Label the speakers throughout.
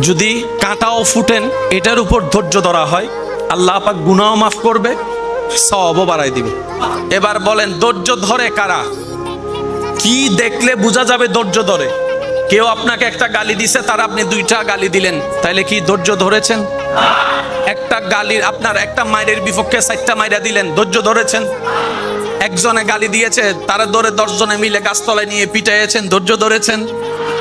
Speaker 1: যদি কাঁটাও ফুটেন, এটার উপর ধৈর্য ধরা হয়, আল্লাহ পাক গুনাও মাফ করবে সবও বাড়াই দিবে। এবার বলেন, ধৈর্য ধরে কারা? কি দেখলে বোঝা যাবে ধৈর্য ধরে? কেউ আপনাকে একটা গালি দিছে, তার আপনি দুইটা গালি দিলেন, তাইলে কি ধৈর্য ধরেছেন? একটা গালির, আপনার একটা মায়ের বিপক্ষে চারটা মাইরা দিলেন, ধৈর্য ধরেছেন? একজনে গালি দিয়েছে, তারা ধরে দশজনে মিলে গাছতলায় নিয়ে পিটাইয়েছেন, ধৈর্য ধরেছেন?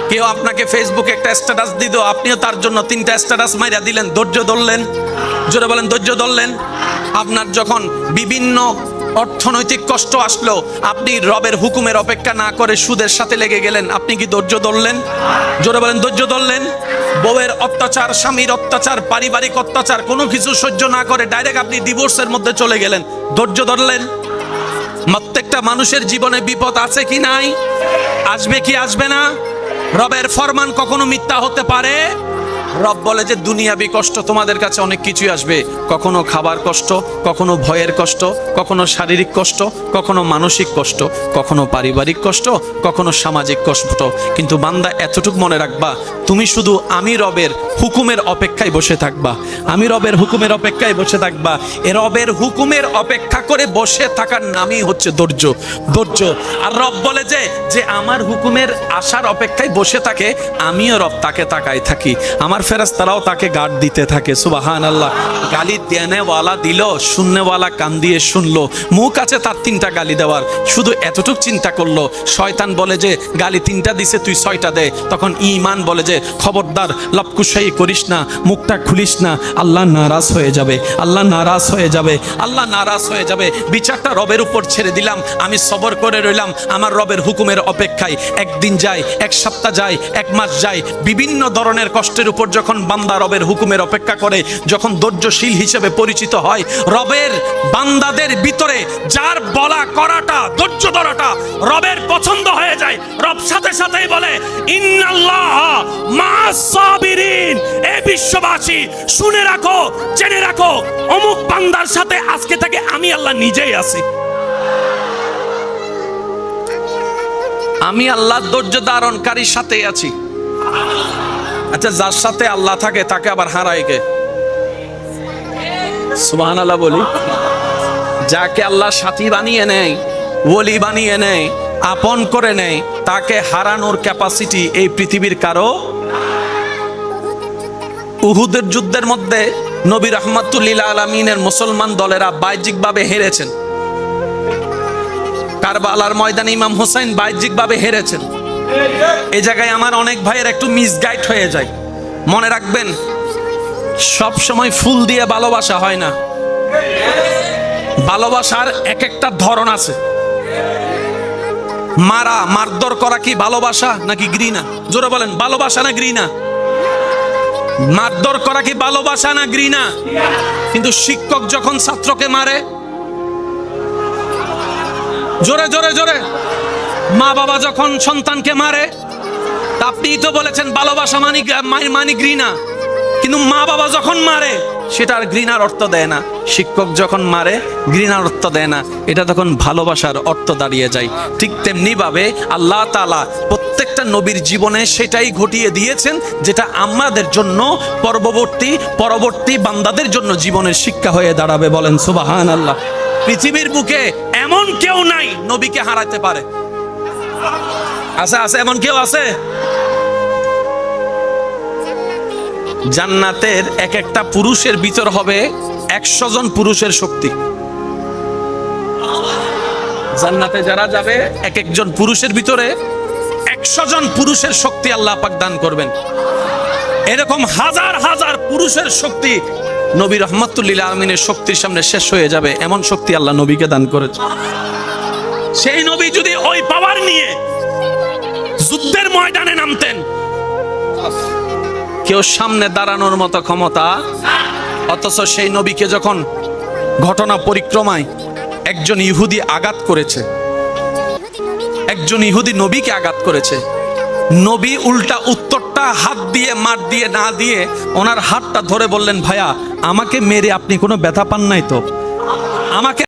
Speaker 1: কেউ আপনাকে ফেসবুকে একটা স্ট্যাটাস দিত আপনিও তার জন্য তিনটা স্ট্যাটাস মাইরা দিলেন, ধৈর্য ধরলেন, জোরে বলেন ধৈর্য ধরলেন। আপনার যখন বিভিন্ন অর্থনৈতিক কষ্ট আসলো, আপনি রবের হুকুমের অপেক্ষা না করে সুদের সাথে লেগে গেলেন, আপনি কি ধৈর্য ধরলেন? জোরে বলেন ধৈর্য ধরলেন। বউয়ের অত্যাচার, স্বামীর অত্যাচার, পারিবারিক অত্যাচার, কোনো কিছু সহ্য না করে ডাইরেক্ট আপনি ডিভোর্সের মধ্যে চলে গেলেন। ধৈর্য ধরলেন। প্রত্যেকটা মানুষের জীবনে বিপদ আছে কি নাই? আসবে কি আসবে না? রবের ফরমান কখনো মিথ্যা হতে পারে? রব বলে যে, দুনিয়াবি কষ্ট তোমাদের কাছে অনেক কিছুই আসবে। কখনো খাবার কষ্ট, কখনো ভয়ের কষ্ট, কখনো শারীরিক কষ্ট, কখনো মানসিক কষ্ট, কখনো পারিবারিক কষ্ট, কখনো সামাজিক কষ্ট। কিন্তু বান্দা, এতটুক মনে রাখবা, তুমি শুধু আমি রবের হুকুমের অপেক্ষায় বসে থাকবা। আমি রবের হুকুমের অপেক্ষায় বসে থাকবা। এ রবের হুকুমের অপেক্ষা করে বসে থাকার নামই হচ্ছে ধৈর্য। ধৈর্য। আর রব বলে যে যে আমার হুকুমের আশার অপেক্ষায় বসে থাকে, আমিও রব তাকে তাকায় থাকি। আমার ফেরাস্তারাও তাকে গার্ড দিতে থাকে সুবাহান আল্লাহ গালি দেনেওয়ালা দিল শূন্যওয়ালা কান দিয়ে শুনলো। মুখ আছে তার তিনটা গালি দেওয়ার, শুধু এতটুক চিন্তা করল। শয়তান বলে যে, গালি তিনটা দিছে, তুই ছয়টা দে। তখন ইমান বলে যে, খবরদার, লপকুশাই করিস না, মুখটা খুলিস না, আল্লাহ নারাজ হয়ে যাবে, আল্লাহ নারাজ হয়ে যাবে, আল্লাহ নারাজ হয়ে যাবে। বিচারটা রবের উপর ছেড়ে দিলাম, আমি সবর করে রইলাম, আমার রবের হুকুমের অপেক্ষায়। একদিন যায়, এক সপ্তাহ যায়, এক মাস যায়, বিভিন্ন ধরনের কষ্টের উপর যখন বান্দা রবের হুকুমের অপেক্ষা করে, যখন ধৈর্যশীল হিসেবে পরিচিত হয়, রবের বান্দাদের ভিতরে যার বলা করাটা, ধৈর্য ধরাটা রবের পছন্দ হয়ে যায়। রব সাথে সাথেই বলে, ইন্নাল্লাহ মা'আস সাবিরিন এ বিশ্ববাসী, শুনে রাখো, জেনে রাখো, অমুক বান্দার সাথে আজকে থেকে আমি আল্লাহ নিজেই আছি। আমি আল্লাহ ধৈর্য ধারণকারীর সাথেই আছি। আচ্ছা যার সাথে আল্লাহ থাকে, তাকে আবার হারায় কে? সুবহান আল্লাহ বলি। যাকে আল্লাহ সাথী বানিয়ে নেয়, ওলি বানিয়ে নেয়, আপন করে নেয়, তাকে হারানোর ক্যাপাসিটি এই পৃথিবীর কারও উহুদের যুদ্ধের মধ্যে নবী রহমাতুল্লিল আলমিনের মুসলমান দলেরা বাহ্যিকভাবে হেরেছেন। কারবালার ময়দানে ইমাম হোসেন বাহ্যিকভাবে হেরেছেন। এই জায়গায় আমার অনেক ভাইয়ের একটু মিসগাইড হয়ে যায়। মনে রাখবেন, সব সময় ফুল দিয়ে ভালোবাসা হয় না। ভালোবাসার এক একটা ধরন আছে। মারা, মারধর করা কি ভালোবাসা নাকি ঘৃণা? জোরে বলেন, ভালোবাসা না ঘৃণা? মারধর করা কি ভালোবাসা না ঘৃণা? কিন্তু শিক্ষক যখন ছাত্রকে মারে, জোরে জোরে জোরে। মা বাবা যখন সন্তানকে মারে, তা আপনিই তো বলেছেন ভালোবাসা মানি মানি ঘৃণা। কিন্তু মা বাবা যখন মারে, সেটা আর ঘৃণার অর্থ দেয় না। শিক্ষক যখন মারে, ঘৃণার অর্থ দেয় না। এটা তখন ভালোবাসার অর্থ দাঁড়িয়ে যায়। ঠিক তেমনি ভাবে আল্লাহ তালা প্রত্যেকটা নবীর জীবনে সেটাই ঘটিয়ে দিয়েছেন, যেটা আমাদের জন্য পরবর্তী পরবর্তী বান্দাদের জন্য জীবনের শিক্ষা হয়ে দাঁড়াবে বলেন সুবাহান আল্লাহ পৃথিবীর বুকে এমন কেউ নাই নবীকে হারাতে পারে। আছে আছে, এমন কেউ আছে? জান্নাতের এক একটা পুরুষের ভিতর হবে একশো জন পুরুষের শক্তি। জান্নাতে যারা যাবে, এক একজন পুরুষের ভিতরে একশো জন পুরুষের শক্তি আল্লাহ পাক দান করবেন। এরকম হাজার হাজার পুরুষের শক্তি নবী রহমতুল্লিল আলমিনের শক্তির সামনে শেষ হয়ে যাবে, এমন শক্তি আল্লাহ নবীকে দান করেছে সেই নবী যদি ওই পাওয়ার নিয়ে যুদ্ধের ময়দানে নামতেন। কেউ সামনে দাঁড়ানোর মতো ক্ষমতা, অথচ সেই নবীকে যখন ঘটনা পরিক্রমায় একজন ইহুদি আঘাত করেছে, একজন ইহুদি নবীকে আঘাত করেছে, নবী উল্টা উত্তরটা হাত দিয়ে, মার দিয়ে, না দিয়ে ওনার হাতটা ধরে বললেন, ভাইয়া, আমাকে মেরে আপনি কোনো ব্যথা পান নাই তো? আমাকে